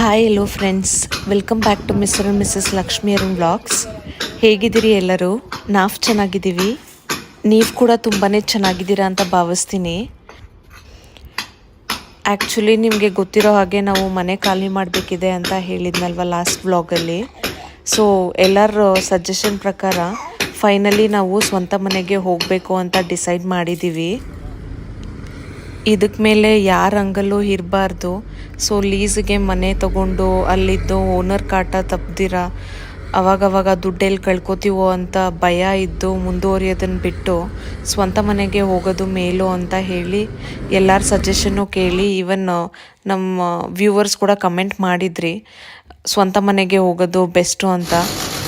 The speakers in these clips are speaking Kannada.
Hi hello friends welcome back to mister and missus Lakshmi Arun blogs ಹೇಗಿದ್ದೀರಿ ಎಲ್ಲರೂ? ನಾವು ಚೆನ್ನಾಗಿದ್ದೀವಿ. ನೀವು ಕೂಡ ತುಂಬಾ ಚೆನ್ನಾಗಿದ್ದೀರಾ ಅಂತ ಭಾವಿಸ್ತೀನಿ. ಆ್ಯಕ್ಚುಲಿ ನಿಮಗೆ ಗೊತ್ತಿರೋ ಹಾಗೆ ನಾವು ಮನೆ ಖಾಲಿ ಮಾಡಬೇಕಿದೆ ಅಂತ ಹೇಳಿದ್ನಲ್ವ ಲಾಸ್ಟ್ ಬ್ಲಾಗಲ್ಲಿ ಸೊ ಎಲ್ಲರ ಸಜೆಷನ್ ಪ್ರಕಾರ ಫೈನಲಿ ನಾವು ಸ್ವಂತ ಮನೆಗೆ ಹೋಗಬೇಕು ಅಂತ ಡಿಸೈಡ್ ಮಾಡಿದ್ದೀವಿ. ಇದಕ್ಕೆ ಮೇಲೆ ಯಾರ ಅಂಗಲ್ಲೂ ಇರಬಾರ್ದು. ಸೊ ಲೀಸ್ಗೆ ಮನೆ ತಗೊಂಡು ಅಲ್ಲಿದ್ದು ಓನರ್ ಕಾಟ ತಪ್ಪದಿರ ಅವಾಗವಾಗ ದುಡ್ಡೆಲ್ಲಿ ಕಳ್ಕೊತೀವೋ ಅಂತ ಭಯ ಇದ್ದು ಮುಂದುವರಿಯೋದನ್ನು ಬಿಟ್ಟು ಸ್ವಂತ ಮನೆಗೆ ಹೋಗೋದು ಮೇಲು ಅಂತ ಹೇಳಿ ಎಲ್ಲರ ಸಜೆಷನ್ನು ಕೇಳಿ ಈವನ್ ನಮ್ಮ ವ್ಯೂವರ್ಸ್ ಕೂಡ ಕಮೆಂಟ್ ಮಾಡಿದ್ರಿ. ಸ್ವಂತ ಮನೆಗೆ ಹೋಗೋದು ಬೆಸ್ಟು ಅಂತ.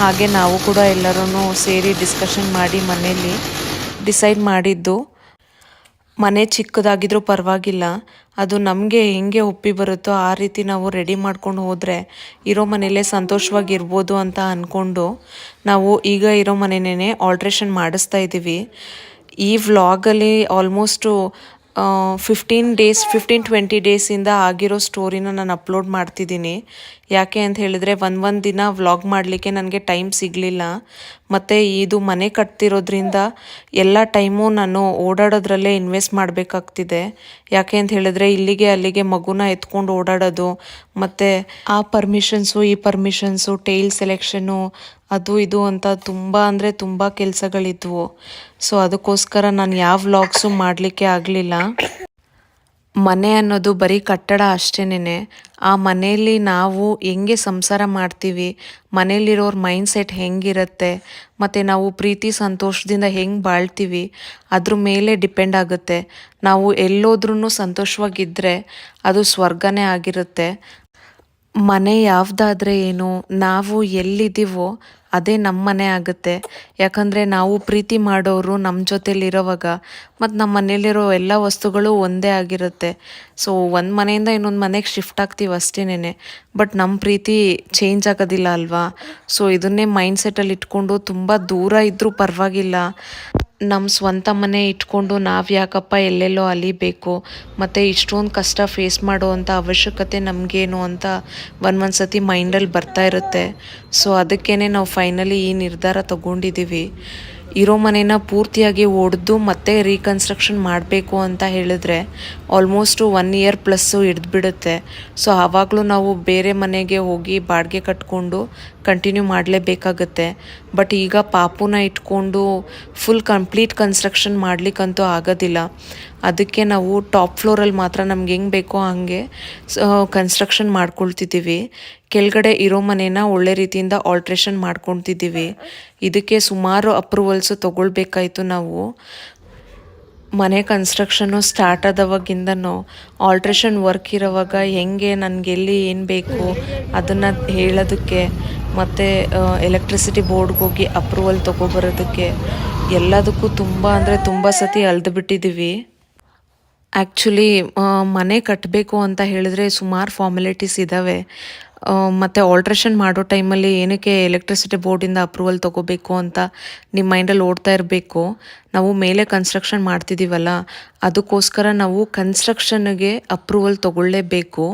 ಹಾಗೆ ನಾವು ಕೂಡ ಎಲ್ಲರೂ ಸೇರಿ ಡಿಸ್ಕಷನ್ ಮಾಡಿ ಮನೆಯಲ್ಲಿ ಡಿಸೈಡ್ ಮಾಡಿದ್ದು. ಮನೆ ಚಿಕ್ಕದಾಗಿದ್ರೂ ಪರವಾಗಿಲ್ಲ. ಅದು ನಮಗೆ ಹೆಂಗೆ ಒಪ್ಪಿ ಬರುತ್ತೋ ಆ ರೀತಿ ನಾವು ರೆಡಿ ಮಾಡ್ಕೊಂಡು ಹೋದರೆ ಇರೋ ಮನೇಲೇ ಸಂತೋಷವಾಗಿರ್ಬೋದು ಅಂತ ಅಂದ್ಕೊಂಡು ನಾವು ಈಗ ಇರೋ ಮನೆನೇ ಆಲ್ಟ್ರೇಷನ್ ಮಾಡಿಸ್ತಾ ಇದ್ದೀವಿ ಈ ವ್ಲಾಗಲ್ಲಿ almost fifteen days fifteen twenty ಡೇಸಿಂದ ಆಗಿರೋ ಸ್ಟೋರಿನ ನಾನು ಅಪ್ಲೋಡ್ ಮಾಡ್ತಿದ್ದೀನಿ. ಯಾಕೆ ಅಂತ ಹೇಳಿದರೆ ಒಂದು ಒಂದು ದಿನ ವ್ಲಾಗ್ ಮಾಡಲಿಕ್ಕೆ ನನಗೆ ಟೈಮ್ ಸಿಗಲಿಲ್ಲ. ಮತ್ತು ಇದು ಮನೆ ಕಟ್ತಿರೋದ್ರಿಂದ ಎಲ್ಲ ಟೈಮು ನಾನು ಓಡಾಡೋದ್ರಲ್ಲೇ ಇನ್ವೆಸ್ಟ್ ಮಾಡಬೇಕಾಗ್ತಿದೆ. ಯಾಕೆ ಅಂತ ಹೇಳಿದ್ರೆ ಇಲ್ಲಿಗೆ ಅಲ್ಲಿಗೆ ಮಗುನ ಎತ್ಕೊಂಡು ಓಡಾಡೋದು, ಮತ್ತು ಆ ಪರ್ಮಿಷನ್ಸು ಈ ಪರ್ಮಿಷನ್ಸು ಟೈಲ್ ಸೆಲೆಕ್ಷನ್ನು ಅದು ಇದು ಅಂತ ತುಂಬ ಅಂದರೆ ತುಂಬ ಕೆಲಸಗಳಿದ್ವು. ಸೊ ಅದಕ್ಕೋಸ್ಕರ ನಾನು ಯಾವ ವ್ಲಾಗ್ಸು ಮಾಡಲಿಕ್ಕೆ ಆಗಲಿಲ್ಲ. ಮನೆ ಅನ್ನೋದು ಬರೀ ಕಟ್ಟಡ ಅಷ್ಟೇನೆ ಆ ಮನೆಯಲ್ಲಿ ನಾವು ಹೆಂಗೆ ಸಂಸಾರ ಮಾಡ್ತೀವಿ, ಮನೆಯಲ್ಲಿರೋರ ಮೈಂಡ್ ಸೆಟ್ ಹೆಂಗಿರುತ್ತೆ, ಮತ್ತು ನಾವು ಪ್ರೀತಿ, ಸಂತೋಷದಿಂದ ಹೆಂಗೆ ಬಾಳ್ತೀವಿ, ಅದ್ರ ಮೇಲೆ ಡಿಪೆಂಡ್ ಆಗುತ್ತೆ. ನಾವು ಎಲ್ಲೋದ್ರೂ ಸಂತೋಷವಾಗಿದ್ದರೆ ಅದು ಸ್ವರ್ಗನೇ ಆಗಿರುತ್ತೆ. ಮನೆ ಯಾವುದಾದ್ರೆ ಏನು, ನಾವು ಎಲ್ಲಿದ್ದೀವೋ ಅದೇ ನಮ್ಮ ಮನೆ ಆಗುತ್ತೆ. ಯಾಕಂದರೆ ನಾವು ಪ್ರೀತಿ ಮಾಡೋರು ನಮ್ಮ ಜೊತೆಲಿರೋವಾಗ ಮತ್ತು ನಮ್ಮ ಮನೇಲಿರೋ ಎಲ್ಲ ವಸ್ತುಗಳು ಒಂದೇ ಆಗಿರುತ್ತೆ. ಸೊ ಒಂದು ಮನೆಯಿಂದ ಇನ್ನೊಂದು ಮನೆಗೆ ಶಿಫ್ಟ್ ಆಗ್ತೀವಿ ಅಷ್ಟೇನೆ ಬಟ್ ನಮ್ಮ ಪ್ರೀತಿ ಚೇಂಜ್ ಆಗೋದಿಲ್ಲ ಅಲ್ವಾ? ಸೊ ಇದನ್ನೇ ಮೈಂಡ್ ಸೆಟ್ಟಲ್ಲಿ ಇಟ್ಕೊಂಡು ತುಂಬ ದೂರ ಇದ್ದರೂ ಪರವಾಗಿಲ್ಲ. ನಮ್ಮ ಸ್ವಂತ ಮನೆ ಇಟ್ಕೊಂಡು ನಾವು ಯಾಕಪ್ಪ ಎಲ್ಲೆಲ್ಲೋ ಅಲಿಬೇಕು, ಮತ್ತು ಇಷ್ಟೊಂದು ಕಷ್ಟ ಫೇಸ್ ಮಾಡುವಂಥ ಅವಶ್ಯಕತೆ ನಮಗೇನು ಅಂತ ಒಂದು ಒಂದು ಸತಿ ಮೈಂಡಲ್ಲಿ ಬರ್ತಾ ಇರುತ್ತೆ. ಸೊ ಅದಕ್ಕೇ ನಾವು ಫೈನಲಿ ಈ ನಿರ್ಧಾರ ತಗೊಂಡಿದ್ದೀವಿ ಇರೋ ಮನೇನ ಪೂರ್ತಿಯಾಗಿ ಒಡೆದು ಮತ್ತೆ ರೀಕನ್ಸ್ಟ್ರಕ್ಷನ್ ಮಾಡಬೇಕು ಅಂತ ಹೇಳಿದ್ರೆ ಆಲ್ಮೋಸ್ಟು ಒನ್ ಇಯರ್ ಪ್ಲಸ್ಸು ಹಿಡಿದ್ಬಿಡುತ್ತೆ. ಸೊ ಆವಾಗಲೂ ನಾವು ಬೇರೆ ಮನೆಗೆ ಹೋಗಿ ಬಾಡಿಗೆ ಕಟ್ಕೊಂಡು ಕಂಟಿನ್ಯೂ ಮಾಡಲೇಬೇಕಾಗತ್ತೆ. ಬಟ್ ಈಗ ಪಾಪುನ ಇಟ್ಕೊಂಡು ಫುಲ್ ಕಂಪ್ಲೀಟ್ ಕನ್ಸ್ಟ್ರಕ್ಷನ್ ಮಾಡಲಿಕ್ಕಂತೂ ಆಗೋದಿಲ್ಲ. ಅದಕ್ಕೆ ನಾವು ಟಾಪ್ ಫ್ಲೋರಲ್ಲಿ ಮಾತ್ರ ನಮ್ಗೆ ಹೆಂಗೆ ಬೇಕೋ ಹಾಗೆ ಕನ್ಸ್ಟ್ರಕ್ಷನ್ ಮಾಡ್ಕೊಳ್ತಿದ್ದೀವಿ. ಕೆಳಗಡೆ ಇರೋ ಮನೇನ ಒಳ್ಳೆ ರೀತಿಯಿಂದ ಆಲ್ಟ್ರೇಷನ್ ಮಾಡ್ಕೊತಿದ್ದೀವಿ ಇದಕ್ಕೆ ಸುಮಾರು ಅಪ್ರೂವಲ್ಸು ತೊಗೊಳ್ಬೇಕಾಯ್ತು ನಾವು. ಮನೆ ಕನ್ಸ್ಟ್ರಕ್ಷನ್ನು ಸ್ಟಾರ್ಟ್ ಆದವಾಗಿಂದನೂ ಆಲ್ಟ್ರೇಷನ್ ವರ್ಕ್ ಇರೋವಾಗ ಹೆಂಗೆ ನನಗೆ ಎಲ್ಲಿ ಏನು ಬೇಕು ಅದನ್ನು ಹೇಳೋದಕ್ಕೆ, ಮತ್ತು ಎಲೆಕ್ಟ್ರಿಸಿಟಿ ಬೋರ್ಡ್ಗೆ ಹೋಗಿ ಅಪ್ರೂವಲ್ ತೊಗೊಬರೋದಕ್ಕೆ ಎಲ್ಲದಕ್ಕೂ ತುಂಬ ಅಂದರೆ ತುಂಬ ಸತಿ ಅಳ್ದು ಬಿಟ್ಟಿದ್ದೀವಿ. ಆ್ಯಕ್ಚುಲಿ ಮನೆ ಕಟ್ಟಬೇಕು ಅಂತ ಹೇಳಿದ್ರೆ ಸುಮಾರು ಫಾರ್ಮಾಲಿಟೀಸ್ ಇದ್ದಾವೆ ಮತ್ತು ಆಲ್ಟ್ರೇಷನ್ ಮಾಡೋ ಟೈಮಲ್ಲಿ ಏನಕ್ಕೆ ಎಲೆಕ್ಟ್ರಿಸಿಟಿ ಬೋರ್ಡಿಂದ ಅಪ್ರೂವಲ್ ತೊಗೋಬೇಕು ಅಂತ ನಿಮ್ಮ ಮೈಂಡಲ್ಲಿ ಓಡ್ತಾ ಇರಬೇಕು. ನಾವು ಮೇಲೆ ಕನ್ಸ್ಟ್ರಕ್ಷನ್ ಮಾಡ್ತಿದ್ದೀವಲ್ಲ ಅದಕ್ಕೋಸ್ಕರ ನಾವು ಕನ್ಸ್ಟ್ರಕ್ಷನ್ಗೆ ಅಪ್ರೂವಲ್ ತೊಗೊಳ್ಳೇಬೇಕು.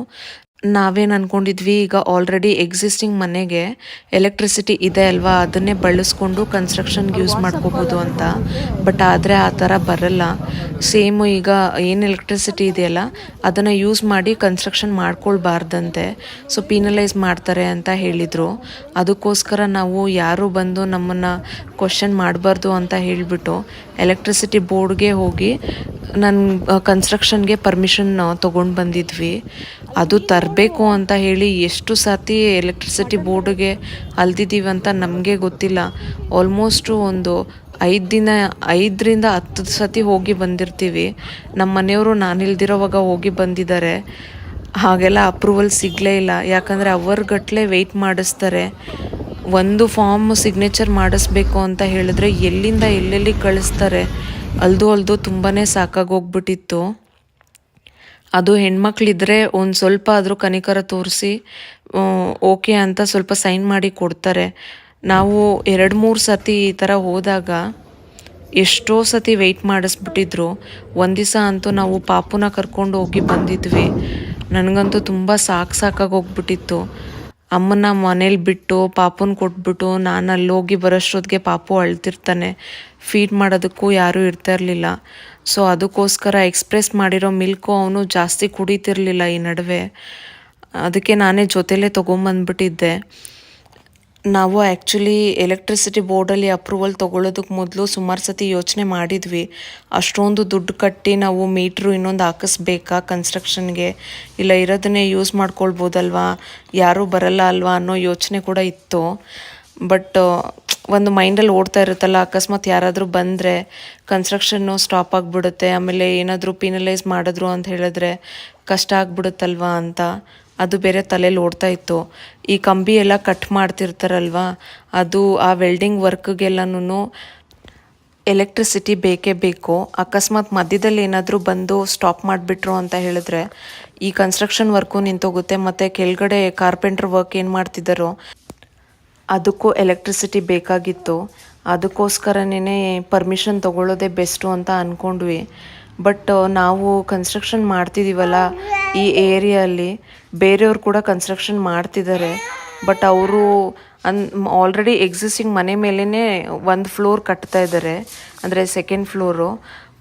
ನಾವೇನು ಅಂದ್ಕೊಂಡಿದ್ವಿ ಈಗ ಆಲ್ರೆಡಿ ಎಕ್ಸಿಸ್ಟಿಂಗ್ ಮನೆಗೆ ಎಲೆಕ್ಟ್ರಿಸಿಟಿ ಇದೆ ಅಲ್ವಾ, ಅದನ್ನೇ ಬಳಸ್ಕೊಂಡು ಕನ್ಸ್ಟ್ರಕ್ಷನ್ಗೆ ಯೂಸ್ ಮಾಡ್ಕೋಬೋದು ಅಂತ. ಬಟ್ ಆದರೆ ಆ ಥರ ಬರಲ್ಲ. ಸೇಮು ಈಗ ಏನು ಎಲೆಕ್ಟ್ರಿಸಿಟಿ ಇದೆಯಲ್ಲ, ಅದನ್ನು ಯೂಸ್ ಮಾಡಿ ಕನ್ಸ್ಟ್ರಕ್ಷನ್ ಮಾಡ್ಕೊಳ್ಬಾರ್ದಂತೆ. ಸೊ ಪೀನಲೈಸ್ ಮಾಡ್ತಾರೆ ಅಂತ ಹೇಳಿದರು. ಅದಕ್ಕೋಸ್ಕರ ನಾವು ಯಾರು ಬಂದು ನಮ್ಮನ್ನು ಕ್ವಶನ್ ಮಾಡಬಾರ್ದು ಅಂತ ಹೇಳಿಬಿಟ್ಟು ಎಲೆಕ್ಟ್ರಿಸಿಟಿ ಬೋರ್ಡ್ಗೆ ಹೋಗಿ ನನ್ನ ಕನ್ಸ್ಟ್ರಕ್ಷನ್ಗೆ ಪರ್ಮಿಷನ್ ತೊಗೊಂಡು ಬಂದಿದ್ವಿ. ಅದು ತರಬೇಕು ಅಂತ ಹೇಳಿ ಎಷ್ಟು ಸತಿ ಎಲೆಕ್ಟ್ರಿಸಿಟಿ ಬೋರ್ಡ್ಗೆ ಅಲ್ದಿದ್ದೀವಿ ಅಂತ ನಮಗೆ ಗೊತ್ತಿಲ್ಲ. ಆಲ್ಮೋಸ್ಟು ಒಂದು ಐದು ದಿನ, ಐದರಿಂದ ಹತ್ತು ಸತಿ ಹೋಗಿ ಬಂದಿರ್ತೀವಿ. ನಮ್ಮ ಮನೆಯವರು ನಾನಿಲ್ದಿರೋವಾಗ ಹೋಗಿ ಬಂದಿದ್ದಾರೆ. ಹಾಗೆಲ್ಲ ಅಪ್ರೂವಲ್ ಸಿಗಲೇ ಇಲ್ಲ. ಯಾಕಂದರೆ ಅವರ್ಗಟ್ಲೆ ವೆಯ್ಟ್ ಮಾಡಿಸ್ತಾರೆ. ಒಂದು ಫಾರ್ಮ್ ಸಿಗ್ನೇಚರ್ ಮಾಡಿಸ್ಬೇಕು ಅಂತ ಹೇಳಿದ್ರೆ ಎಲ್ಲಿಂದ ಎಲ್ಲೆಲ್ಲಿ ಕಳಿಸ್ತಾರೆ? ಅಲ್ದು ಅಲ್ದು ತುಂಬಾ ಸಾಕಾಗೋಗ್ಬಿಟ್ಟಿತ್ತು. ಅದು ಹೆಣ್ಮಕ್ಳಿದ್ರೆ ಒಂದು ಸ್ವಲ್ಪ ಆದರೂ ಕನಿಕರ ತೋರಿಸಿ ಓಕೆ ಅಂತ ಸ್ವಲ್ಪ ಸೈನ್ ಮಾಡಿ ಕೊಡ್ತಾರೆ. ನಾವು ಎರಡು ಮೂರು ಸತಿ ಈ ಥರ ಹೋದಾಗ ಎಷ್ಟೋ ಸತಿ ವೆಯ್ಟ್ ಮಾಡಿಸ್ಬಿಟ್ಟಿದ್ರು. ಒಂದು ದಿವಸ ಅಂತೂ ನಾವು ಪಾಪುನ ಕರ್ಕೊಂಡು ಹೋಗಿ ಬಂದಿದ್ವಿ. ನನಗಂತೂ ತುಂಬ ಸಾಕು ಸಾಕಾಗಿ ಹೋಗ್ಬಿಟ್ಟಿತ್ತು. ಅಮ್ಮನ ಮನೇಲಿ ಬಿಟ್ಟು, ಪಾಪುನ ಕೊಟ್ಬಿಟ್ಟು ನಾನು ಅಲ್ಲಿ ಹೋಗಿ ಬರೋಷ್ಟೊತ್ತಿಗೆ ಪಾಪು ಅಳ್ತಿರ್ತಾನೆ. ಫೀಡ್ ಮಾಡೋದಕ್ಕೂ ಯಾರೂ ಇರ್ತಾ ಇರಲಿಲ್ಲ. ಸೊ ಅದಕ್ಕೋಸ್ಕರ ಎಕ್ಸ್ಪ್ರೆಸ್ ಮಾಡಿರೋ ಮಿಲ್ಕು ಅವನು ಜಾಸ್ತಿ ಕುಡಿತಿರ್ಲಿಲ್ಲ ಈ ನಡುವೆ. ಅದಕ್ಕೆ ನಾನೇ ಜೊತೆಲೇ ತೊಗೊಂಬಂದ್ಬಿಟ್ಟಿದ್ದೆ. ನಾವು ಆ್ಯಕ್ಚುಲಿ ಎಲೆಕ್ಟ್ರಿಸಿಟಿ ಬೋರ್ಡಲ್ಲಿ ಅಪ್ರೂವಲ್ ತೊಗೊಳೋದಕ್ಕೆ ಮೊದಲು ಸುಮಾರು ಸತಿ ಯೋಚನೆ ಮಾಡಿದ್ವಿ. ಅಷ್ಟೊಂದು ದುಡ್ಡು ಕಟ್ಟಿ ನಾವು ಮೀಟ್ರು ಇನ್ನೊಂದು ಹಾಕಿಸ್ಬೇಕಾ ಕನ್ಸ್ಟ್ರಕ್ಷನ್ಗೆ ಇಲ್ಲ ಇರೋದನ್ನೇ ಯೂಸ್ ಮಾಡ್ಕೊಳ್ಬೋದಲ್ವಾ? ಯಾರೂ ಬರಲ್ಲ ಅಲ್ವಾ ಅನ್ನೋ ಯೋಚನೆ ಕೂಡ ಇತ್ತು. ಬಟ್ ಒಂದು ಮೈಂಡಲ್ಲಿ ಓಡ್ತಾ ಇರುತ್ತಲ್ಲ, ಅಕಸ್ಮಾತ್ ಯಾರಾದರೂ ಬಂದರೆ ಕನ್ಸ್ಟ್ರಕ್ಷನ್ನು ಸ್ಟಾಪ್ ಆಗಿಬಿಡುತ್ತೆ, ಆಮೇಲೆ ಏನಾದರೂ ಪಿನಲೈಸ್ ಮಾಡಿದ್ರು ಅಂತ ಹೇಳಿದ್ರೆ ಕಷ್ಟ ಆಗ್ಬಿಡುತ್ತಲ್ವಾ ಅಂತ. ಅದು ಬೇರೆ ತಲೆಯಲ್ಲಿ ಓಡ್ತಾ ಇತ್ತು. ಈ ಕಂಬಿ ಎಲ್ಲ ಕಟ್ ಮಾಡ್ತಿರ್ತಾರಲ್ವಾ? ಅದು ಆ ವೆಲ್ಡಿಂಗ್ ವರ್ಕ್ಗೆಲ್ಲನೂ ಎಲೆಕ್ಟ್ರಿಸಿಟಿ ಬೇಕೇ ಬೇಕು. ಅಕಸ್ಮಾತ್ ಮಧ್ಯದಲ್ಲಿ ಏನಾದರೂ ಬಂದು ಸ್ಟಾಪ್ ಮಾಡಿಬಿಟ್ರು ಅಂತ ಹೇಳಿದ್ರೆ ಈ ಕನ್ಸ್ಟ್ರಕ್ಷನ್ ವರ್ಕು ನಿಂತೋಗುತ್ತೆ. ಮತ್ತು ಕೆಳಗಡೆ ಕಾರ್ಪೆಂಟ್ರ್ ವರ್ಕ್ ಏನು ಮಾಡ್ತಿದ್ದಾರೋ ಅದಕ್ಕೂ ಎಲೆಕ್ಟ್ರಿಸಿಟಿ ಬೇಕಾಗಿತ್ತು. ಅದಕ್ಕೋಸ್ಕರನೇ ಪರ್ಮಿಷನ್ ತೊಗೊಳ್ಳೋದೇ ಬೆಸ್ಟು ಅಂತ ಅಂದ್ಕೊಂಡ್ವಿ ಬಟ್ ನಾವು ಕನ್ಸ್ಟ್ರಕ್ಷನ್ ಮಾಡ್ತಿದ್ದೀವಲ್ಲ ಈ ಏರಿಯಲ್ಲಿ ಬೇರೆಯವ್ರು ಕೂಡ ಕನ್ಸ್ಟ್ರಕ್ಷನ್ ಮಾಡ್ತಿದ್ದಾರೆ. ಬಟ್ ಅವರು ಅನ್ ಆಲ್ರೆಡಿ ಎಕ್ಸಿಸ್ಟಿಂಗ್ ಮನೆ ಮೇಲೇ ಒಂದು ಫ್ಲೋರ್ ಕಟ್ತಾ ಇದ್ದಾರೆ. ಅಂದರೆ ಸೆಕೆಂಡ್ ಫ್ಲೋರು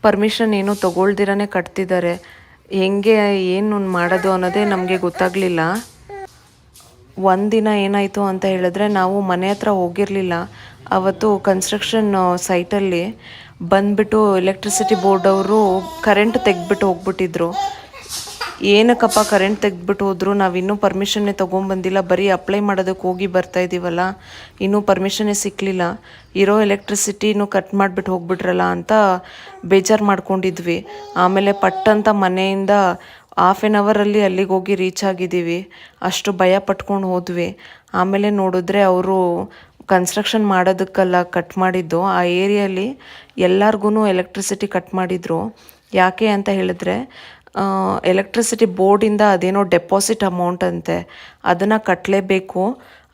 ಪರ್ಮಿಷನ್ ಏನು ತೊಗೊಳ್ದಿರೇ ಕಟ್ತಿದ್ದಾರೆ. ಹೆಂಗೆ, ಏನು ಮಾಡೋದು ಅನ್ನೋದೇ ನಮಗೆ ಗೊತ್ತಾಗಲಿಲ್ಲ. ಒಂದಿನ ಏನಾಯಿತು ಅಂತ ಹೇಳಿದ್ರೆ ನಾವು ಮನೆ ಹತ್ರ ಹೋಗಿರಲಿಲ್ಲ. ಅವತ್ತು ಕನ್ಸ್ಟ್ರಕ್ಷನ್ ಸೈಟಲ್ಲಿ ಬಂದ್ಬಿಟ್ಟು ಎಲೆಕ್ಟ್ರಿಸಿಟಿ ಬೋರ್ಡ್ ಅವರು ಕರೆಂಟ್ ತೆಗ್ದುಬಿಟ್ಟು ಹೋಗ್ಬಿಟ್ಟಿದ್ರು. ಏನಕ್ಕಪ್ಪ ಕರೆಂಟ್ ತೆಗ್ದುಬಿಟ್ಟು ಹೋದ್ರು? ನಾವು ಇನ್ನೂ ಪರ್ಮಿಷನ್ನೇ ತೊಗೊಂಬಂದಿಲ್ಲ. ಬರೀ ಅಪ್ಲೈ ಮಾಡೋದಕ್ಕೆ ಹೋಗಿ ಬರ್ತಾ ಇದ್ದೀವಲ್ಲ ಇನ್ನೂ ಪರ್ಮಿಷನ್ನೇ ಸಿಕ್ಕಲಿಲ್ಲ ಇರೋ ಎಲೆಕ್ಟ್ರಿಸಿಟಿನೂ ಕಟ್ ಮಾಡಿಬಿಟ್ಟು ಹೋಗ್ಬಿಟ್ರಲ್ಲ ಅಂತ ಬೇಜಾರು ಮಾಡ್ಕೊಂಡಿದ್ವಿ. ಆಮೇಲೆ ಪಟ್ಟಂತ ಮನೆಯಿಂದ ಹಾಫ್ ಆನ್ ಅವರಲ್ಲಿ ಅಲ್ಲಿಗೆ ಹೋಗಿ ರೀಚ್ ಆಗಿದ್ದೀವಿ. ಅಷ್ಟು ಭಯ ಪಟ್ಕೊಂಡು ಹೋದ್ವಿ. ಆಮೇಲೆ ನೋಡಿದ್ರೆ ಅವರು ಕನ್ಸ್ಟ್ರಕ್ಷನ್ ಮಾಡೋದಕ್ಕೆಲ್ಲ ಕಟ್ ಮಾಡಿದ್ದು, ಆ ಏರಿಯಲ್ಲಿ ಎಲ್ಲರಿಗೂ ಎಲೆಕ್ಟ್ರಿಸಿಟಿ ಕಟ್ ಮಾಡಿದರು. ಯಾಕೆ ಅಂತ ಹೇಳಿದ್ರೆ ಎಲೆಕ್ಟ್ರಿಸಿಟಿ ಬೋರ್ಡಿಂದ ಅದೇನೋ ಡೆಪಾಸಿಟ್ ಅಮೌಂಟ್ ಅಂತೆ, ಅದನ್ನು ಕಟ್ಟಲೇಬೇಕು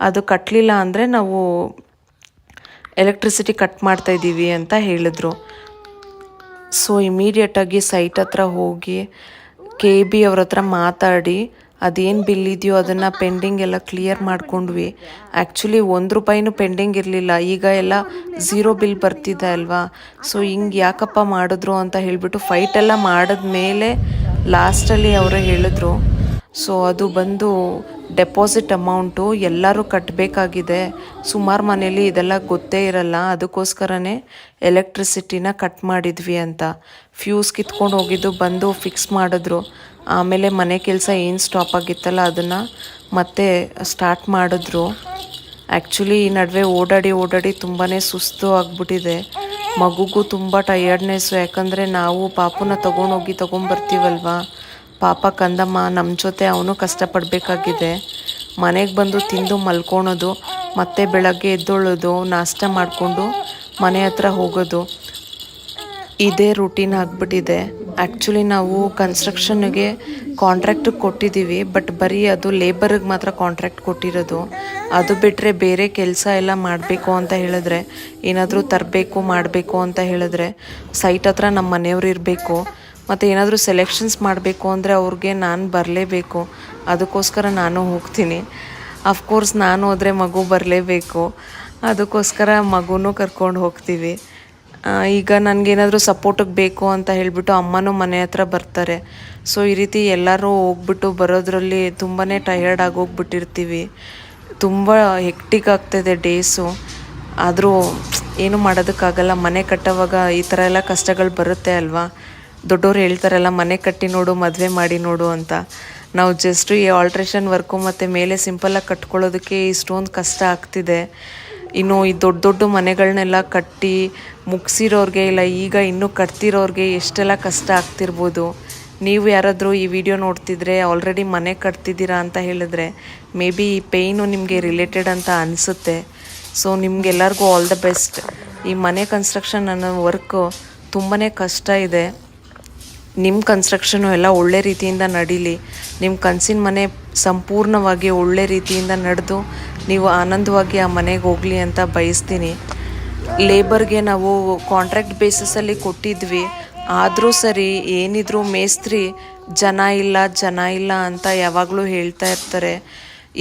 ಅದು ಕಟ್ಟಲಿಲ್ಲ ಅಂದರೆ ನಾವು ಎಲೆಕ್ಟ್ರಿಸಿಟಿ ಕಟ್ ಮಾಡ್ತಾ ಇದ್ದೀವಿ ಅಂತ ಹೇಳಿದ್ರು. ಸೊ ಇಮಿಡಿಯೇಟಾಗಿ ಸೈಟ್ ಹತ್ರ ಹೋಗಿ ಕೆ ಬಿ ಅವ್ರ ಹತ್ರ ಮಾತಾಡಿ ಅದೇನು ಬಿಲ್ ಇದೆಯೋ ಅದನ್ನು ಪೆಂಡಿಂಗ್ ಎಲ್ಲ ಕ್ಲಿಯರ್ ಮಾಡ್ಕೊಂಡ್ವಿ. ಆ್ಯಕ್ಚುಲಿ ಒಂದು ರೂಪಾಯಿನೂ ಪೆಂಡಿಂಗ್ ಇರಲಿಲ್ಲ. ಈಗ ಎಲ್ಲ ಝೀರೋ ಬಿಲ್ ಬರ್ತಿದೆ ಅಲ್ವಾ? ಸೊ ಹಿಂಗೆ ಯಾಕಪ್ಪ ಮಾಡಿದ್ರು ಅಂತ ಹೇಳಿಬಿಟ್ಟು ಫೈಟ್ ಎಲ್ಲ ಮಾಡಿದ ಮೇಲೆ ಲಾಸ್ಟಲ್ಲಿ ಅವರು ಹೇಳಿದ್ರು. ಸೊ ಅದು ಬಂದು ಡೆಪಾಸಿಟ್ ಅಮೌಂಟು ಎಲ್ಲರೂ ಕಟ್ಟಬೇಕಾಗಿದೆ ಸುಮಾರು ಮನೇಲಿ ಇದೆಲ್ಲ ಗೊತ್ತೇ ಇರಲ್ಲ. ಅದಕ್ಕೋಸ್ಕರನೇ ಎಲೆಕ್ಟ್ರಿಸಿಟಿನ ಕಟ್ ಮಾಡಿದ್ವಿ ಅಂತ. ಫ್ಯೂಸ್ ಕಿತ್ಕೊಂಡು ಹೋಗಿದ್ದು ಬಂದು ಫಿಕ್ಸ್ ಮಾಡಿದ್ರು. ಆಮೇಲೆ ಮನೆ ಕೆಲಸ ಏನು ಸ್ಟಾಪ್ ಆಗಿತ್ತಲ್ಲ ಅದನ್ನು ಮತ್ತೆ ಸ್ಟಾರ್ಟ್ ಮಾಡಿದ್ರು. ಆ್ಯಕ್ಚುಲಿ ಈ ನಡುವೆ ಓಡಾಡಿ ಓಡಾಡಿ ತುಂಬಾ ಸುಸ್ತು ಆಗಿಬಿಟ್ಟಿದೆ. ಮಗುಗೂ ತುಂಬ ಟಯರ್ಡ್ನೆಸ್ಸು ಯಾಕಂದರೆ ನಾವು ಪಾಪುನ ತೊಗೊಂಡೋಗಿ ತೊಗೊಂಬರ್ತೀವಲ್ವಾ? ಪಾಪ ಕಂದಮ್ಮ ನಮ್ಮ ಜೊತೆ ಅವನು ಕಷ್ಟಪಡಬೇಕಾಗಿದೆ. ಮನೆಗೆ ಬಂದು ತಿಂದು ಮಲ್ಕೊಳೋದು, ಮತ್ತೆ ಬೆಳಗ್ಗೆ ಎದ್ದೊಳ್ಳೋದು ನಾಷ್ಟ ಮಾಡಿಕೊಂಡು ಮನೆ ಹತ್ರ ಹೋಗೋದು, ಇದೇ ರೂಟೀನ್ ಆಗಿಬಿಟ್ಟಿದೆ. ಆ್ಯಕ್ಚುಲಿ ನಾವು ಕನ್ಸ್ಟ್ರಕ್ಷನ್ಗೆ ಕಾಂಟ್ರಾಕ್ಟ್ ಕೊಟ್ಟಿದ್ದೀವಿ ಬಟ್ ಬರೀ ಅದು ಲೇಬರ್ಗೆ ಮಾತ್ರ ಕಾಂಟ್ರಾಕ್ಟ್ ಕೊಟ್ಟಿರೋದು. ಅದು ಬಿಟ್ಟರೆ ಬೇರೆ ಕೆಲಸ ಎಲ್ಲ ಮಾಡಬೇಕು ಅಂತ ಹೇಳಿದ್ರೆ, ಏನಾದರೂ ತರಬೇಕು, ಮಾಡಬೇಕು ಅಂತ ಹೇಳಿದ್ರೆ ಸೈಟ್ ಹತ್ರ ನಮ್ಮ ಮನೆಯವ್ರು ಇರಬೇಕು. ಮತ್ತು ಏನಾದರೂ ಸೆಲೆಕ್ಷನ್ಸ್ ಮಾಡಬೇಕು ಅಂದರೆ ಅವ್ರಿಗೆ ನಾನು ಬರಲೇಬೇಕು. ಅದಕ್ಕೋಸ್ಕರ ನಾನು ಹೋಗ್ತೀನಿ. ಅಫ್ಕೋರ್ಸ್ ನಾನು ಹೋದರೆ ಮಗು ಬರಲೇಬೇಕು. ಅದಕ್ಕೋಸ್ಕರ ಮಗುನೂ ಕರ್ಕೊಂಡು ಹೋಗ್ತೀವಿ. ಈಗ ನನಗೇನಾದರೂ ಸಪೋರ್ಟಿಗೆ ಬೇಕು ಅಂತ ಹೇಳಿಬಿಟ್ಟು ಅಮ್ಮನೂ ಮನೆ ಹತ್ರ ಬರ್ತಾರೆ. ಸೊ ಈ ರೀತಿ ಎಲ್ಲರೂ ಹೋಗ್ಬಿಟ್ಟು ಬರೋದ್ರಲ್ಲಿ ತುಂಬಾ ಟಯರ್ಡ್ ಆಗೋಗ್ಬಿಟ್ಟಿರ್ತೀವಿ ತುಂಬ ಹೆಕ್ಟಿಕ್ ಆಗ್ತಾಯಿದೆ ಡೇಸು ಆದರೂ ಏನು ಮಾಡೋದಕ್ಕಾಗಲ್ಲ, ಮನೆ ಕಟ್ಟೋವಾಗ ಈ ಥರ ಎಲ್ಲ ಕಷ್ಟಗಳು ಬರುತ್ತೆ ಅಲ್ವಾ? ದೊಡ್ಡವ್ರು ಹೇಳ್ತಾರಲ್ಲ, ಮನೆ ಕಟ್ಟಿ ನೋಡು, ಮದುವೆ ಮಾಡಿ ನೋಡು ಅಂತ. ನಾವು ಜಸ್ಟ್ ಈ ಆಲ್ಟ್ರೇಷನ್ ವರ್ಕು ಮತ್ತು ಮೇಲೆ ಸಿಂಪಲಾಗಿ ಕಟ್ಕೊಳ್ಳೋದಕ್ಕೆ ಇಷ್ಟೊಂದು ಕಷ್ಟ ಆಗ್ತಿದೆ. ಇನ್ನು ಈ ದೊಡ್ಡ ದೊಡ್ಡ ಮನೆಗಳನ್ನೆಲ್ಲ ಕಟ್ಟಿ ಮುಗಿಸಿರೋರಿಗೆ ಇಲ್ಲ ಈಗ ಇನ್ನೂ ಕಟ್ತಿರೋರಿಗೆ ಎಷ್ಟೆಲ್ಲ ಕಷ್ಟ ಆಗ್ತಿರ್ಬೋದು. ನೀವು ಯಾರಾದರೂ ಈ ವಿಡಿಯೋ ನೋಡ್ತಿದ್ರೆ ಆಲ್ರೆಡಿ ಮನೆ ಕಟ್ತಿದ್ದೀರಾ ಅಂತ ಹೇಳಿದ್ರೆ ಮೇ ಬಿ ಈ ಪೇಯ್ನು ನಿಮಗೆ ರಿಲೇಟೆಡ್ ಅಂತ ಅನಿಸುತ್ತೆ. ಸೊ ನಿಮಗೆಲ್ಲರಿಗೂ ಆಲ್ ದ ಬೆಸ್ಟ್ ಈ ಮನೆ ಕನ್ಸ್ಟ್ರಕ್ಷನ್ ಅನ್ನೋ ವರ್ಕು ತುಂಬಾ ಕಷ್ಟ ಇದೆ. ನಿಮ್ಮ ಕನ್ಸ್ಟ್ರಕ್ಷನು ಎಲ್ಲ ಒಳ್ಳೆ ರೀತಿಯಿಂದ ನಡೀಲಿ. ನಿಮ್ಮ ಕನಸಿನ ಮನೆ ಸಂಪೂರ್ಣವಾಗಿ ಒಳ್ಳೆ ರೀತಿಯಿಂದ ನಡೆದು ನೀವು ಆನಂದವಾಗಿ ಆ ಮನೆಗೆ ಹೋಗಲಿ ಅಂತ ಬಯಸ್ತೀನಿ. ಲೇಬರ್ಗೆ ನಾವು ಕಾಂಟ್ರಾಕ್ಟ್ ಬೇಸಿಸಲ್ಲಿ ಕೊಟ್ಟಿದ್ವಿ. ಆದರೂ ಸರಿ ಏನಿದ್ರು ಮೇಸ್ತ್ರಿ, ಜನ ಇಲ್ಲ ಜನ ಇಲ್ಲ ಅಂತ ಯಾವಾಗಲೂ ಹೇಳ್ತಾ ಇರ್ತಾರೆ.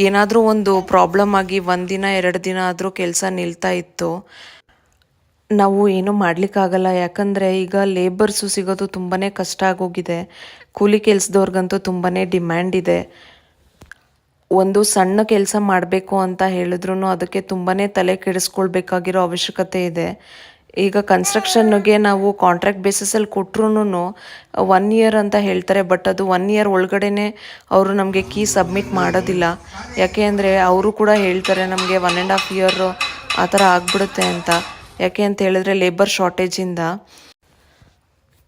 ಏನಾದರೂ ಒಂದು ಪ್ರಾಬ್ಲಮ್ ಆಗಿ ಒಂದಿನ, ಎರಡು ದಿನ ಆದರೂ ಕೆಲಸ ನಿಲ್ತಾ ಇತ್ತು. ನಾವು ಏನೂ ಮಾಡಲಿಕ್ಕಾಗಲ್ಲ. ಯಾಕಂದರೆ ಈಗ ಲೇಬರ್ಸು ಸಿಗೋದು ತುಂಬಾ ಕಷ್ಟ ಆಗೋಗಿದೆ. ಕೂಲಿ ಕೆಲಸದವ್ರಿಗಂತೂ ತುಂಬಾ ಡಿಮ್ಯಾಂಡ್ ಇದೆ. ಒಂದು ಸಣ್ಣ ಕೆಲಸ ಮಾಡಬೇಕು ಅಂತ ಹೇಳಿದ್ರು ಅದಕ್ಕೆ ತುಂಬಾ ತಲೆ ಕೆಡಿಸ್ಕೊಳ್ಬೇಕಾಗಿರೋ ಅವಶ್ಯಕತೆ ಇದೆ. ಈಗ ಕನ್ಸ್ಟ್ರಕ್ಷನ್ಗೆ ನಾವು ಕಾಂಟ್ರಾಕ್ಟ್ ಬೇಸಿಸಲ್ಲಿ ಕೊಟ್ರು ಒನ್ ಇಯರ್ ಅಂತ ಹೇಳ್ತಾರೆ ಬಟ್ ಅದು ಒನ್ ಇಯರ್ ಒಳಗಡೆನೆ ಅವರು ನಮಗೆ ಕೀ ಸಬ್ಮಿಟ್ ಮಾಡೋದಿಲ್ಲ. ಯಾಕೆ ಅಂದರೆ ಅವರು ಕೂಡ ಹೇಳ್ತಾರೆ ನಮಗೆ ಒನ್ ಆ್ಯಂಡ್ ಹಾಫ್ ಇಯರ್ ಆ ಥರ ಆಗ್ಬಿಡುತ್ತೆ ಅಂತ. ಯಾಕೆ ಅಂತ ಹೇಳಿದ್ರೆ ಲೇಬರ್ ಶಾರ್ಟೇಜಿಂದ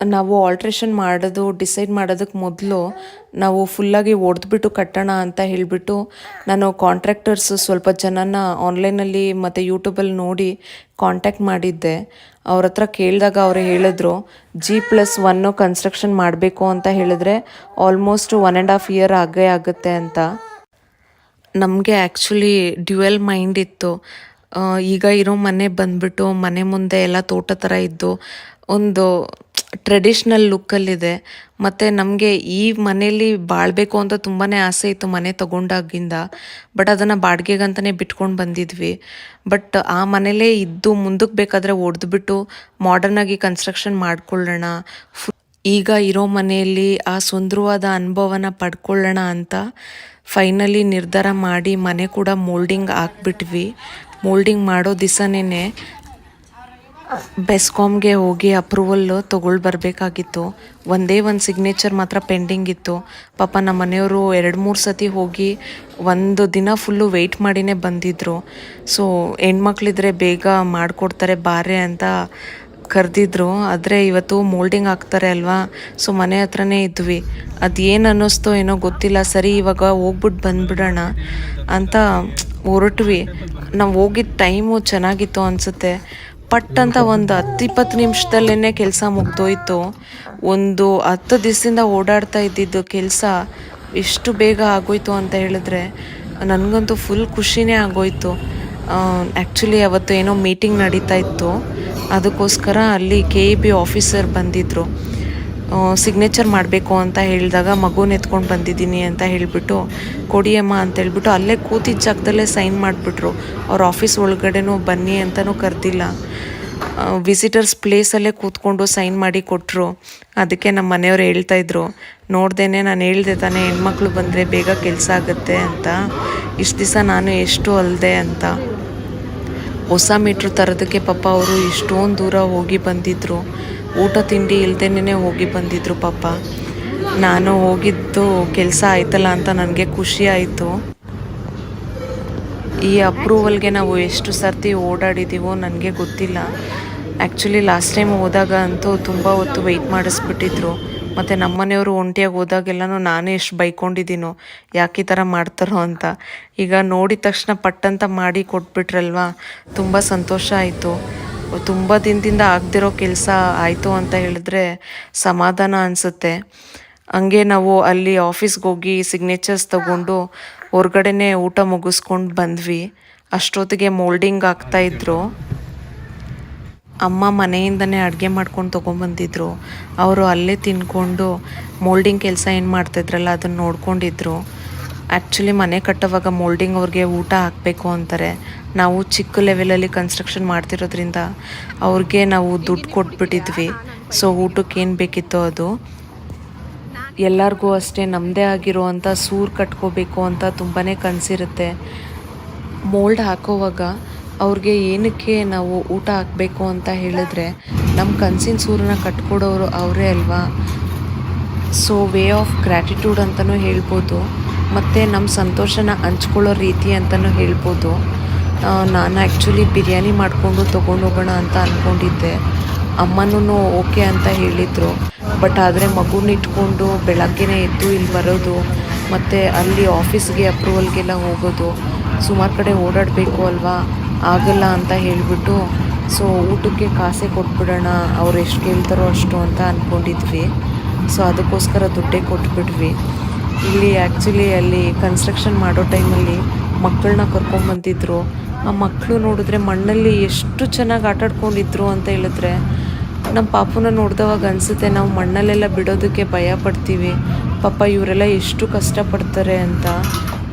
ನಾವು ಆಲ್ಟ್ರೇಷನ್ ಮಾಡೋದು ಡಿಸೈಡ್ ಮಾಡೋದಕ್ಕೆ ಮೊದಲು ನಾವು ಫುಲ್ಲಾಗಿ ಒಡೆದ್ಬಿಟ್ಟು ಕಟ್ಟೋಣ ಅಂತ ಹೇಳಿಬಿಟ್ಟು ನಾನು ಕಾಂಟ್ರಾಕ್ಟರ್ಸ್ ಸ್ವಲ್ಪ ಜನನ ಆನ್ಲೈನಲ್ಲಿ ಮತ್ತು ಯೂಟ್ಯೂಬಲ್ಲಿ ನೋಡಿ ಕಾಂಟ್ಯಾಕ್ಟ್ ಮಾಡಿದ್ದೆ. ಅವ್ರ ಹತ್ರ ಕೇಳಿದಾಗ ಅವರು ಹೇಳಿದ್ರು ಜಿ ಪ್ಲಸ್ ಒನ್ನು ಕನ್ಸ್ಟ್ರಕ್ಷನ್ ಮಾಡಬೇಕು ಅಂತ ಹೇಳಿದ್ರೆ almost one and half year ಆಗೇ ಆಗುತ್ತೆ ಅಂತ. ನಮಗೆ ಆ್ಯಕ್ಚುಲಿ ಡ್ಯುಯಲ್ ಮೈಂಡ್ ಇತ್ತು. ಈಗ ಇರೋ ಮನೆ ಬಂದ್ಬಿಟ್ಟು ಮನೆ ಮುಂದೆ ಎಲ್ಲ ತೋಟ ಥರ ಇದ್ದು ಒಂದು ಟ್ರೆಡಿಷ್ನಲ್ ಲುಕ್ಕಲ್ಲಿದೆ ಮತ್ತು ನಮಗೆ ಈ ಮನೇಲಿ ಬಾಳಬೇಕು ಅಂತ ತುಂಬಾ ಆಸೆ ಇತ್ತು ಮನೆ ತಗೊಂಡಾಗಿಂದ. ಬಟ್ ಅದನ್ನು ಬಾಡಿಗೆಗಂತಲೇ ಬಿಟ್ಕೊಂಡು ಬಂದಿದ್ವಿ. ಬಟ್ ಆ ಮನೇಲೇ ಇದ್ದು ಮುಂದಕ್ಕೆ ಬೇಕಾದರೆ ಒಡೆದ್ಬಿಟ್ಟು ಮಾಡರ್ನಾಗಿ ಕನ್ಸ್ಟ್ರಕ್ಷನ್ ಮಾಡ್ಕೊಳ್ಳೋಣ. ಈಗ ಇರೋ ಮನೆಯಲ್ಲಿ ಆ ಸುಂದರವಾದ ಅನುಭವನ ಪಡ್ಕೊಳ್ಳೋಣ ಅಂತ ಫೈನಲಿ ನಿರ್ಧಾರ ಮಾಡಿ ಮನೆ ಕೂಡ ಮೋಲ್ಡಿಂಗ್ ಹಾಕ್ಬಿಟ್ವಿ. ಮೋಲ್ಡಿಂಗ್ ಮಾಡೋ ದಿವಸನೇ ಬೆಸ್ಕಾಮ್ಗೆ ಹೋಗಿ ಅಪ್ರೂವಲ್ ತೊಗೊಳ್ ಬರಬೇಕಾಗಿತ್ತು. ಒಂದೇ ಒಂದು ಸಿಗ್ನೇಚರ್ ಮಾತ್ರ ಪೆಂಡಿಂಗ್ ಇತ್ತು. ಪಾಪ ನಮ್ಮ ಮನೆಯವರು ಎರಡು ಮೂರು ಸತಿ ಹೋಗಿ ಒಂದು ದಿನ ಫುಲ್ಲು ವೆಯ್ಟ್ ಮಾಡಿನೇ ಬಂದಿದ್ದರು ಸೊ ಹೆಣ್ಮಕ್ಳಿದ್ರೆ ಬೇಗ ಮಾಡಿಕೊಡ್ತಾರೆ, ಬಾರೆ ಅಂತ ಕರೆದಿದ್ರು. ಆದರೆ ಇವತ್ತು ಮೋಲ್ಡಿಂಗ್ ಹಾಕ್ತಾರೆ ಅಲ್ವಾ? ಸೊ ಮನೆ ಹತ್ರನೇ ಇದ್ವಿ. ಅದು ಏನು ಅನ್ನಿಸ್ತೋ ಏನೋ ಗೊತ್ತಿಲ್ಲ. ಸರಿ, ಇವಾಗ ಹೋಗ್ಬಿಟ್ಟು ಬಂದ್ಬಿಡೋಣ ಅಂತ ಹೊರಟ್ವಿ. ನಾವು ಹೋಗಿದ್ದ ಟೈಮು ಚೆನ್ನಾಗಿತ್ತು ಅನಿಸುತ್ತೆ. ಪಟ್ ಅಂತ ಒಂದು ಹತ್ತು ಇಪ್ಪತ್ತು ನಿಮಿಷದಲ್ಲೇ ಕೆಲಸ ಮುಗ್ದೋಯ್ತು. ಒಂದು ಹತ್ತು ದಿವಸದಿಂದ ಓಡಾಡ್ತಾ ಇದ್ದಿದ್ದು ಕೆಲಸ ಎಷ್ಟು ಬೇಗ ಆಗೋಯ್ತು ಅಂತ ಹೇಳಿದ್ರೆ ನನಗಂತೂ ಫುಲ್ ಖುಷಿನೇ ಆಗೋಯ್ತು. ಆ್ಯಕ್ಚುಲಿ ಅವತ್ತು ಏನೋ ಮೀಟಿಂಗ್ ನಡೀತಾ ಇತ್ತು. ಅದಕ್ಕೋಸ್ಕರ ಅಲ್ಲಿ ಕೆ ಇ ಬಿ ಆಫೀಸರ್ ಬಂದಿದ್ದರು ಸಿಗ್ನೇಚರ್ ಮಾಡಬೇಕು ಅಂತ ಹೇಳಿದಾಗ ಮಗುನ ಎತ್ಕೊಂಡು ಬಂದಿದ್ದೀನಿ ಅಂತ ಹೇಳಿಬಿಟ್ಟು ಕೊಡಿಯಮ್ಮ ಅಂತ ಹೇಳಿಬಿಟ್ಟು ಅಲ್ಲೇ ಕೂತಿದ್ದ ಜಾಗದಲ್ಲೇ ಸೈನ್ ಮಾಡಿಬಿಟ್ರು. ಅವ್ರ ಆಫೀಸ್ ಒಳಗಡೆನೂ ಬನ್ನಿ ಅಂತಲೂ ಕರೆದಿಲ್ಲ. ವಿಸಿಟರ್ಸ್ ಪ್ಲೇಸಲ್ಲೇ ಕೂತ್ಕೊಂಡು ಸೈನ್ ಮಾಡಿ ಕೊಟ್ಟರು ಅದಕ್ಕೆ ನಮ್ಮ ಮನೆಯವರು ಹೇಳ್ತಾ ಇದ್ರು, ನೋಡ್ದೇನೆ ನಾನು ಹೇಳ್ದೆ ತಾನೇ ಹೆಣ್ಮಕ್ಳು ಬಂದರೆ ಬೇಗ ಕೆಲಸ ಆಗುತ್ತೆ ಅಂತ. ಇಷ್ಟು ದಿವಸ ನಾನು ಎಷ್ಟು ಅಲ್ಲದೆ ಅಂತ. ಹೊಸ ಮೀಟ್ರ್ ತರೋದಕ್ಕೆ ಪಾಪ ಅವರು ಇಷ್ಟೊಂದು ದೂರ ಹೋಗಿ ಬಂದಿದ್ದರು ಊಟ ತಿಂಡಿ ಇಲ್ದೇನೆ ಹೋಗಿ ಬಂದಿದ್ರು ಪಾಪ. ನಾನು ಹೋಗಿದ್ದು ಕೆಲಸ ಆಯ್ತಲ್ಲ ಅಂತ ನನಗೆ ಖುಷಿ ಆಯಿತು. ಈ ಅಪ್ರೂವಲ್ಗೆ ನಾವು ಎಷ್ಟು ಸರ್ತಿ ಓಡಾಡಿದ್ದೀವೋ ನನಗೆ ಗೊತ್ತಿಲ್ಲ. ಆ್ಯಕ್ಚುಲಿ ಲಾಸ್ಟ್ ಟೈಮ್ ಹೋದಾಗ ಅಂತೂ ತುಂಬ ಹೊತ್ತು ವೆಯ್ಟ್ ಮಾಡಿಸ್ಬಿಟ್ಟಿದ್ರು. ಮತ್ತು ನಮ್ಮನೆಯವರು ಒಂಟಿಯಾಗಿ ಹೋದಾಗೆಲ್ಲನೂ ನಾನೇ ಎಷ್ಟು ಬೈಕೊಂಡಿದ್ದೀನೋ, ಯಾಕೆ ಈ ಥರ ಮಾಡ್ತಾರೋ ಅಂತ. ಈಗ ನೋಡಿದ ತಕ್ಷಣ ಪಟ್ಟಂತ ಮಾಡಿ ಕೊಟ್ಬಿಟ್ರಲ್ವಾ? ತುಂಬ ಸಂತೋಷ ಆಯಿತು. ತುಂಬ ದಿನದಿಂದ ಆಗದಿರೋ ಕೆಲಸ ಆಯಿತು ಅಂತ ಹೇಳಿದ್ರೆ ಸಮಾಧಾನ ಅನಿಸುತ್ತೆ. ಹಂಗೆ ನಾವು ಅಲ್ಲಿ ಆಫೀಸ್ಗೆ ಹೋಗಿ ಸಿಗ್ನೇಚರ್ಸ್ ತಗೊಂಡು ಹೊರ್ಗಡೆನೆ ಊಟ ಮುಗಿಸ್ಕೊಂಡು ಬಂದ್ವಿ. ಅಷ್ಟೊತ್ತಿಗೆ ಮೋಲ್ಡಿಂಗ್ ಆಗ್ತಾಯಿದ್ರು ಅಮ್ಮ ಮನೆಯಿಂದನೇ ಅಡುಗೆ ಮಾಡ್ಕೊಂಡು ತೊಗೊಂಬಂದಿದ್ರು ಅವರು ಅಲ್ಲೇ ತಿನ್ಕೊಂಡು ಮೋಲ್ಡಿಂಗ್ ಕೆಲಸ ಏನು ಮಾಡ್ತಿದ್ರಲ್ಲ ಅದನ್ನು ನೋಡ್ಕೊಂಡಿದ್ರು. ಆ್ಯಕ್ಚುಲಿ ಮನೆ ಕಟ್ಟೋವಾಗ ಮೋಲ್ಡಿಂಗ್ ಅವ್ರಿಗೆ ಊಟ ಹಾಕಬೇಕು ಅಂತಾರೆ. ನಾವು ಚಿಕ್ಕ ಲೆವೆಲಲ್ಲಿ ಕನ್ಸ್ಟ್ರಕ್ಷನ್ ಮಾಡ್ತಿರೋದ್ರಿಂದ ಅವ್ರಿಗೆ ನಾವು ದುಡ್ಡು ಕೊಟ್ಬಿಟ್ಟಿದ್ವಿ. ಸೊ ಊಟಕ್ಕೆ ಏನು ಬೇಕಿತ್ತೋ ಅದು. ಎಲ್ಲರಿಗೂ ಅಷ್ಟೇ ನಮ್ಮದೇ ಆಗಿರುವಂಥ ಸೂರು ಕಟ್ಕೋಬೇಕು ಅಂತ ತುಂಬಾ ಕನಸಿರುತ್ತೆ. ಮೋಲ್ಡ್ ಹಾಕೋವಾಗ ಅವ್ರಿಗೆ ಏನಕ್ಕೆ ನಾವು ಊಟ ಹಾಕಬೇಕು ಅಂತ ಹೇಳಿದ್ರೆ ನಮ್ಮ ಕನಸಿನ ಸೂರನ್ನ ಕಟ್ಕೊಡೋರು ಅವರೇ ಅಲ್ವಾ? ಸೊ ವೇ ಆಫ್ ಗ್ರ್ಯಾಟಿಟ್ಯೂಡ್ ಅಂತಲೂ ಹೇಳ್ಬೋದು. ಮತ್ತು ನಮ್ಮ ಸಂತೋಷನ ಹಂಚ್ಕೊಳ್ಳೋ ರೀತಿ ಅಂತಲೂ ಹೇಳ್ಬೋದು. ನಾನು ಆ್ಯಕ್ಚುಲಿ ಬಿರಿಯಾನಿ ಮಾಡಿಕೊಂಡು ತೊಗೊಂಡು ಹೋಗೋಣ ಅಂತ ಅಂದ್ಕೊಂಡಿದ್ದೆ ಅಮ್ಮನೂ ಓಕೆ ಅಂತ ಹೇಳಿದರು. ಬಟ್ ಆದರೆ ಮಗುನ ಇಟ್ಕೊಂಡು ಬೆಳಗ್ಗೆನೇ ಎದ್ದು ಇಲ್ಲಿ ಬರೋದು, ಮತ್ತು ಅಲ್ಲಿ ಆಫೀಸ್ಗೆ ಅಪ್ರೂವಲ್ಗೆಲ್ಲ ಹೋಗೋದು, ಸುಮಾರು ಕಡೆ ಓಡಾಡಬೇಕು ಅಲ್ವಾ? ಆಗಲ್ಲ ಅಂತ ಹೇಳಿಬಿಟ್ಟು ಸೊ ಊಟಕ್ಕೆ ಕಾಸೆ ಕೊಟ್ಬಿಡೋಣ, ಅವ್ರು ಎಷ್ಟು ಕೇಳ್ತಾರೋ ಅಷ್ಟು ಅಂತ ಅಂದ್ಕೊಂಡಿದ್ವಿ ಸೊ ಅದಕ್ಕೋಸ್ಕರ ದುಡ್ಡೇ ಕೊಟ್ಬಿಟ್ವಿ. ಇಲ್ಲಿ ಆ್ಯಕ್ಚುಲಿ ಅಲ್ಲಿ ಕನ್ಸ್ಟ್ರಕ್ಷನ್ ಮಾಡೋ ಟೈಮಲ್ಲಿ ಮಕ್ಕಳನ್ನ ಕರ್ಕೊಂಡ್ಬಂದಿದ್ರು ಆ ಮಕ್ಕಳು ನೋಡಿದ್ರೆ ಮಣ್ಣಲ್ಲಿ ಎಷ್ಟು ಚೆನ್ನಾಗಿ ಆಟಾಡ್ಕೊಂಡಿದ್ರು ಅಂತ ಹೇಳಿದ್ರೆ ನಮ್ಮ ಪಾಪುನ ನೋಡಿದವಾಗ ಅನಿಸುತ್ತೆ ನಾವು ಮಣ್ಣಲ್ಲೆಲ್ಲ ಬಿಡೋದಕ್ಕೆ ಭಯ ಪಡ್ತೀವಿ. ಪಾಪ ಇವರೆಲ್ಲ ಎಷ್ಟು ಕಷ್ಟಪಡ್ತಾರೆ ಅಂತ.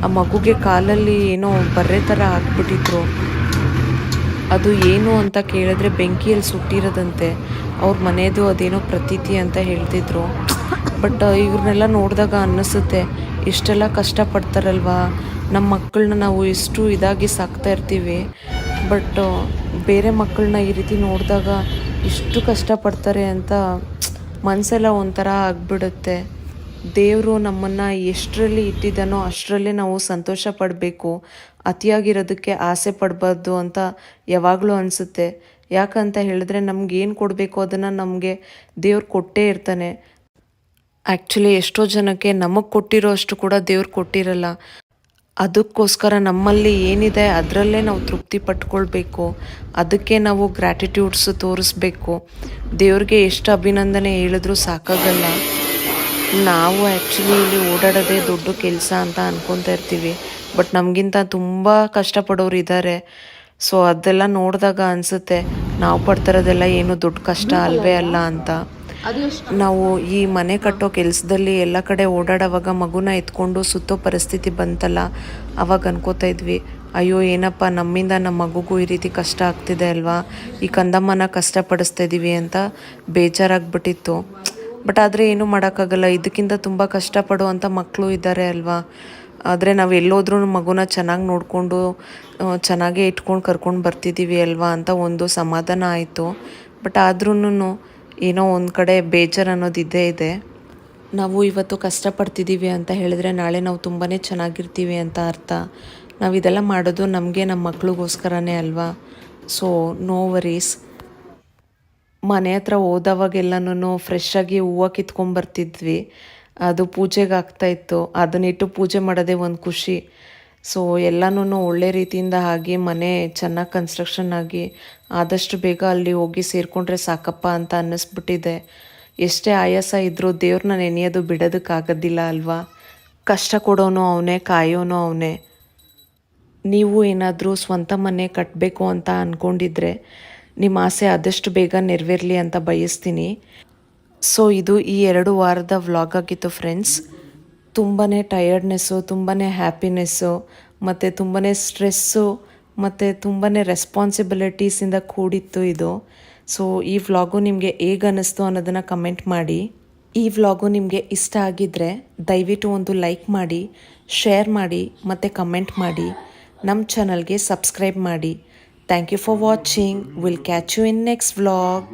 ಆ ಮಗುಗೆ ಕಾಲಲ್ಲಿ ಏನೋ ಬರ್ರೆ ಥರ ಹಾಕ್ಬಿಟ್ಟಿದ್ರು ಅದು ಏನು ಅಂತ ಕೇಳಿದ್ರೆ ಬೆಂಕಿಯಲ್ಲಿ ಸುಟ್ಟಿರೋದಂತೆ. ಅವ್ರ ಮನೆಯದು ಅದೇನೋ ಪ್ರತೀತಿ ಅಂತ ಹೇಳ್ತಿದ್ರು. ಬಟ್ ಇವ್ರನ್ನೆಲ್ಲ ನೋಡಿದಾಗ ಅನ್ನಿಸುತ್ತೆ ಇಷ್ಟೆಲ್ಲ ಕಷ್ಟಪಡ್ತಾರಲ್ವಾ? ನಮ್ಮ ಮಕ್ಕಳನ್ನ ನಾವು ಎಷ್ಟು ಇದಾಗಿ ಸಾಕ್ತಾ ಇರ್ತೀವಿ. ಬಟ್ ಬೇರೆ ಮಕ್ಕಳನ್ನ ಈ ರೀತಿ ನೋಡಿದಾಗ ಇಷ್ಟು ಕಷ್ಟಪಡ್ತಾರೆ ಅಂತ ಮನಸ್ಸೆಲ್ಲ ಒಂಥರ ಆಗಿಬಿಡುತ್ತೆ. ದೇವರು ನಮ್ಮನ್ನು ಎಷ್ಟರಲ್ಲಿ ಇಟ್ಟಿದ್ದಾನೋ ಅಷ್ಟರಲ್ಲೇ ನಾವು ಸಂತೋಷ ಪಡಬೇಕು. ಅತಿಯಾಗಿರೋದಕ್ಕೆ ಆಸೆ ಪಡಬಾರ್ದು ಅಂತ ಯಾವಾಗಲೂ ಅನಿಸುತ್ತೆ. ಯಾಕಂತ ಹೇಳಿದ್ರೆ ನಮ್ಗೆ ಏನು ಕೊಡಬೇಕು ಅದನ್ನು ನಮಗೆ ದೇವ್ರು ಕೊಟ್ಟೇ ಇರ್ತಾನೆ. ಆ್ಯಕ್ಚುಲಿ ಎಷ್ಟೋ ಜನಕ್ಕೆ ನಮಗೆ ಕೊಟ್ಟಿರೋ ಅಷ್ಟು ಕೂಡ ದೇವ್ರು ಕೊಟ್ಟಿರಲ್ಲ. ಅದಕ್ಕೋಸ್ಕರ ನಮ್ಮಲ್ಲಿ ಏನಿದೆ ಅದರಲ್ಲೇ ನಾವು ತೃಪ್ತಿ ಪಟ್ಕೊಳ್ಬೇಕು. ಅದಕ್ಕೆ ನಾವು ಗ್ರ್ಯಾಟಿಟ್ಯೂಡ್ಸ್ ತೋರಿಸ್ಬೇಕು. ದೇವ್ರಿಗೆ ಎಷ್ಟು ಅಭಿನಂದನೆ ಹೇಳಿದ್ರೂ ಸಾಕಾಗಲ್ಲ. ನಾವು ಆ್ಯಕ್ಚುಲಿ ಇಲ್ಲಿ ಓಡಾಡೋದೇ ದೊಡ್ಡ ಕೆಲಸ ಅಂತ ಅಂದ್ಕೊತಾ ಇರ್ತೀವಿ. ಬಟ್ ನಮಗಿಂತ ತುಂಬ ಕಷ್ಟಪಡೋರು ಇದ್ದಾರೆ ಸೊ ಅದೆಲ್ಲ ನೋಡಿದಾಗ ಅನಿಸುತ್ತೆ, ನಾವು ಪಡ್ತಿರೋದೆಲ್ಲ ಏನು ದೊಡ್ಡ ಕಷ್ಟ ಅಲ್ವೇ ಅಲ್ಲ ಅಂತ. ನಾವು ಈ ಮನೆ ಕಟ್ಟೋ ಕೆಲಸದಲ್ಲಿ ಎಲ್ಲ ಕಡೆ ಓಡಾಡೋವಾಗ ಮಗುನ ಎತ್ಕೊಂಡು ಸುತ್ತೋ ಪರಿಸ್ಥಿತಿ ಬಂತಲ್ಲ, ಅವಾಗ ಅನ್ಕೋತಾ ಇದ್ವಿ, ಅಯ್ಯೋ, ಏನಪ್ಪ, ನಮ್ಮಿಂದ ನಮ್ಮ ಮಗುಗೂ ಈ ರೀತಿ ಕಷ್ಟ ಆಗ್ತಿದೆ ಅಲ್ವಾ? ಈ ಕಂದಮ್ಮನ ಕಷ್ಟಪಡಿಸ್ತಾ ಇದ್ದೀವಿ ಅಂತ ಬೇಜಾರಾಗ್ಬಿಟ್ಟಿತ್ತು. ಬಟ್ ಆದರೆ ಏನೂ ಮಾಡೋಕ್ಕಾಗಲ್ಲ, ಇದಕ್ಕಿಂತ ತುಂಬ ಕಷ್ಟಪಡುವಂಥ ಮಕ್ಕಳು ಇದ್ದಾರೆ ಅಲ್ವಾ? ಆದರೆ ನಾವು ಎಲ್ಲೋದ್ರೂ ಮಗುನ ಚೆನ್ನಾಗಿ ನೋಡಿಕೊಂಡು ಚೆನ್ನಾಗೇ ಇಟ್ಕೊಂಡು ಕರ್ಕೊಂಡು ಬರ್ತಿದ್ದೀವಿ ಅಲ್ವಾ ಅಂತ ಒಂದು ಸಮಾಧಾನ ಆಯಿತು. ಬಟ್ ಆದ್ರೂ ಏನೋ ಒಂದು ಕಡೆ ಬೇಜಾರು ಅನ್ನೋದು ಇದ್ದೇ ಇದೆ. ನಾವು ಇವತ್ತು ಕಷ್ಟಪಡ್ತಿದ್ದೀವಿ ಅಂತ ಹೇಳಿದ್ರೆ ನಾಳೆ ನಾವು ತುಂಬಾ ಚೆನ್ನಾಗಿರ್ತೀವಿ ಅಂತ ಅರ್ಥ. ನಾವು ಇದೆಲ್ಲ ಮಾಡೋದು ನಮಗೆ ನಮ್ಮ ಮಕ್ಳಿಗೋಸ್ಕರನೇ ಅಲ್ವಾ? ಸೊ ನೋ ವರೀಸ್ ಮನೆ ಹತ್ರ ಹೋದವಾಗೆಲ್ಲನೂ ಫ್ರೆಶ್ ಆಗಿ ಹೂವು ಕಿತ್ಕೊಂಡ್ಬರ್ತಿದ್ವಿ ಅದು ಪೂಜೆಗೆ ಆಗ್ತಾಯಿತ್ತು ಅದನ್ನಿಟ್ಟು ಪೂಜೆ ಮಾಡೋದೇ ಒಂದು ಖುಷಿ. ಸೊ ಎಲ್ಲನೂ ಒಳ್ಳೆ ರೀತಿಯಿಂದ ಆಗಿ ಮನೆ ಚೆನ್ನಾಗಿ ಕನ್ಸ್ಟ್ರಕ್ಷನ್ ಆಗಿ ಆದಷ್ಟು ಬೇಗ ಅಲ್ಲಿ ಹೋಗಿ ಸೇರಿಕೊಂಡ್ರೆ ಸಾಕಪ್ಪ ಅಂತ ಅನ್ನಿಸ್ಬಿಟ್ಟಿದೆ. ಎಷ್ಟೇ ಆಯಾಸ ಇದ್ದರೂ ದೇವ್ರನ್ನ ನೆನೆಯೋದು ಬಿಡೋದಕ್ಕಾಗೋದಿಲ್ಲ ಅಲ್ವಾ? ಕಷ್ಟ ಕೊಡೋನು ಅವನೇ, ಕಾಯೋನು ಅವನೇ. ನೀವು ಏನಾದರೂ ಸ್ವಂತ ಮನೆ ಕಟ್ಟಬೇಕು ಅಂತ ಅಂದ್ಕೊಂಡಿದ್ರೆ ನಿಮ್ಮ ಆಸೆ ಆದಷ್ಟು ಬೇಗ ನೆರವೇರಲಿ ಅಂತ ಬಯಸ್ತೀನಿ. ಸೊ ಇದು ಈ ಎರಡು ವಾರದ ವ್ಲಾಗ್ ಆಗಿತ್ತು ಫ್ರೆಂಡ್ಸ್ ತುಂಬಾ ಟಯರ್ಡ್ನೆಸ್ಸು ತುಂಬಾ ಹ್ಯಾಪಿನೆಸ್ಸು ಮತ್ತು ತುಂಬಾ ಸ್ಟ್ರೆಸ್ಸು ಮತ್ತು ತುಂಬಾ ರೆಸ್ಪಾನ್ಸಿಬಿಲಿಟೀಸಿಂದ ಕೂಡಿತ್ತು ಇದು. ಸೊ ಈ ವ್ಲಾಗು ನಿಮಗೆ ಹೇಗೆ ಅನ್ನಿಸ್ತು ಅನ್ನೋದನ್ನು ಕಮೆಂಟ್ ಮಾಡಿ. ಈ ವ್ಲಾಗು ನಿಮಗೆ ಇಷ್ಟ ಆಗಿದ್ದರೆ ದಯವಿಟ್ಟು ಒಂದು ಲೈಕ್ ಮಾಡಿ ಶೇರ್ ಮಾಡಿ, ಮತ್ತು ಕಮೆಂಟ್ ಮಾಡಿ. ನಮ್ಮ ಚಾನಲ್ಗೆ ಸಬ್ಸ್ಕ್ರೈಬ್ ಮಾಡಿ. Thank you for watching will catch you in next vlog